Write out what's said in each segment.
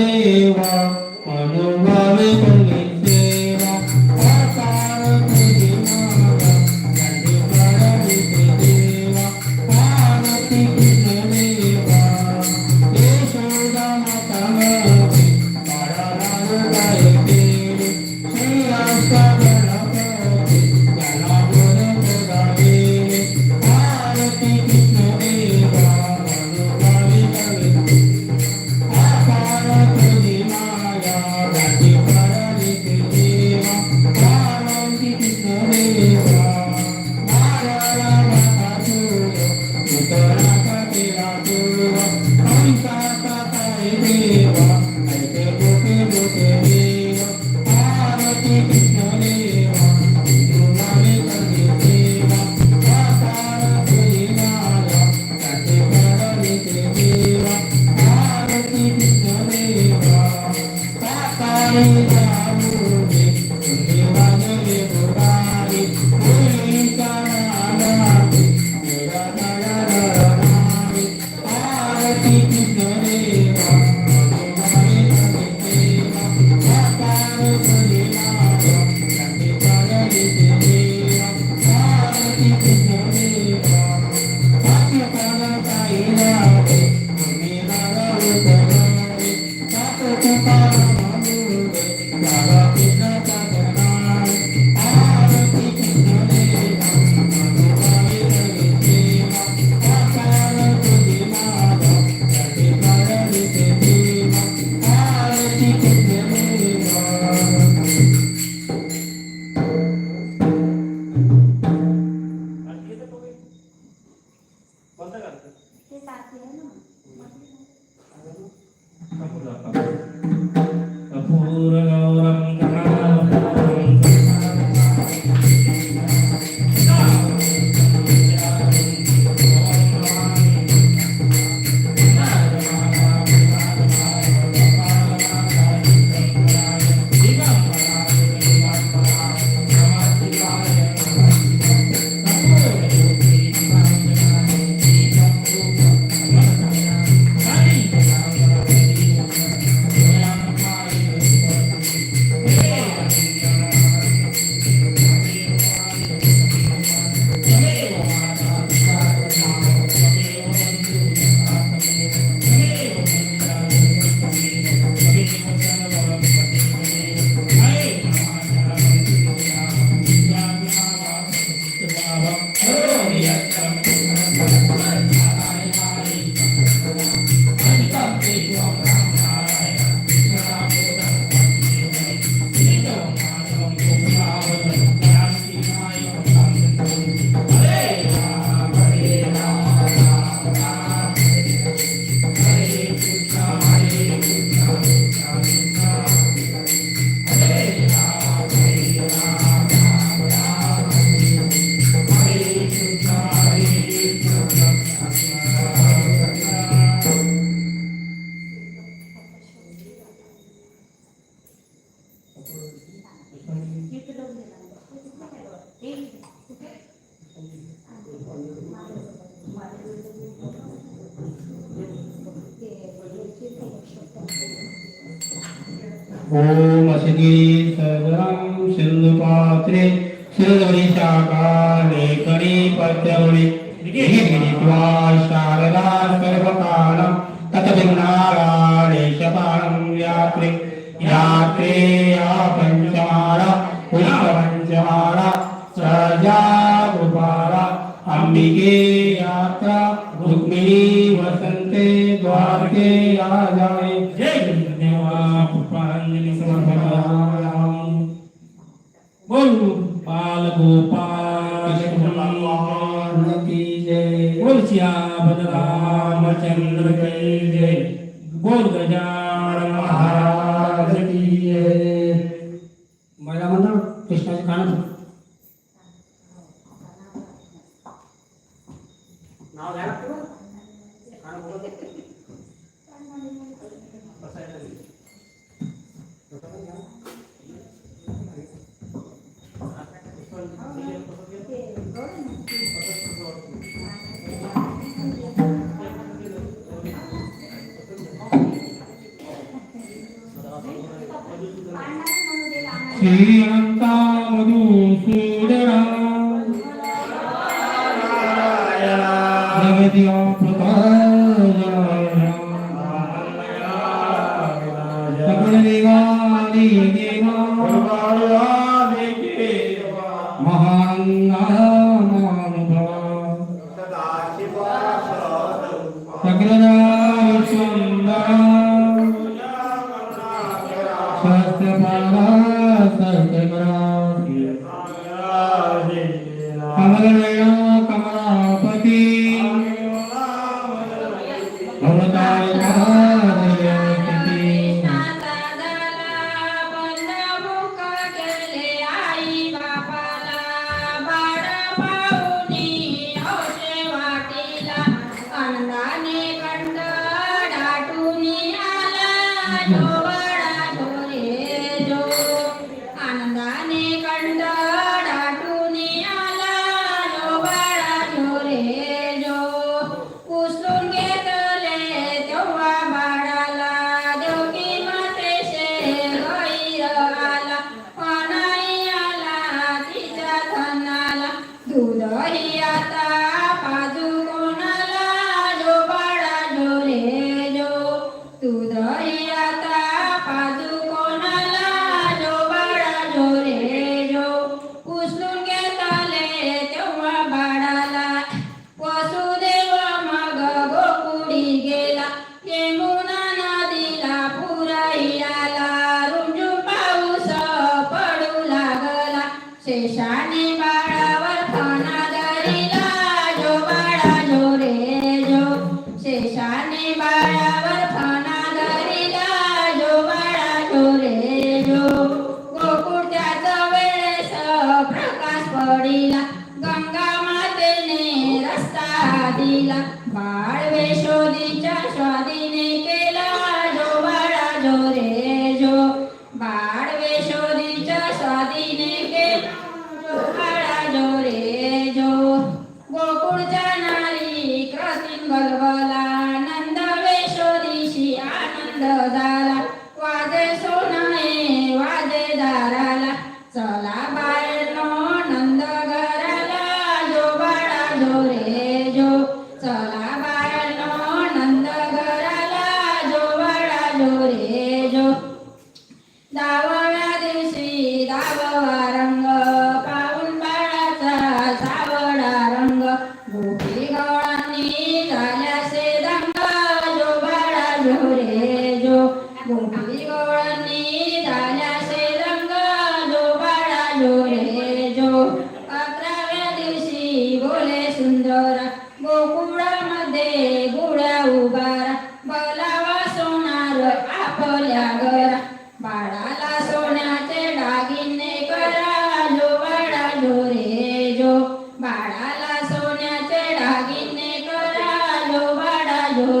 Deva Música बोल श्याम रामचंद्र की जय। बोल गजान महाराज। Thank you. Yeah. बाळाला सोन्याचे डागिने करा जो बाळा जो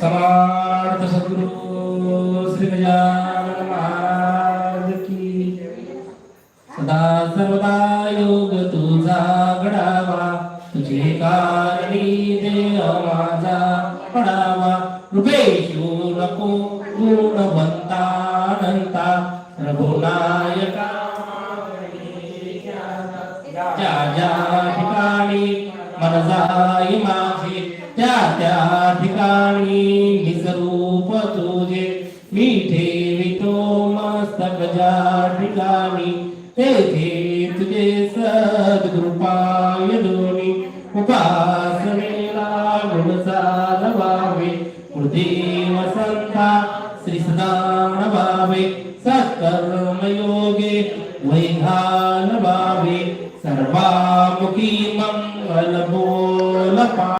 समर्थ सद्गुरु श्री गजानन महाराज की सदा सर्वदा योग तुझा घडावा तुझे कारणी देव माझा पडावा। रुपेशो नको गुणवंता अनंता रघुनायका ज्या ज्या ठिकाणी मन जाई माझे त्या त्या ठिकाणी निजरूप तुझे मी ठेवितो मस्तक ज्या ठिकाणी तेथे तुझे सद्गृपाय दोन्ही उपासनेला गुण चालवावे. हृदय वसंता श्री सदानभावे सत्कर्मयोगे वैधानभावे सर्वामुखी मंगल बोल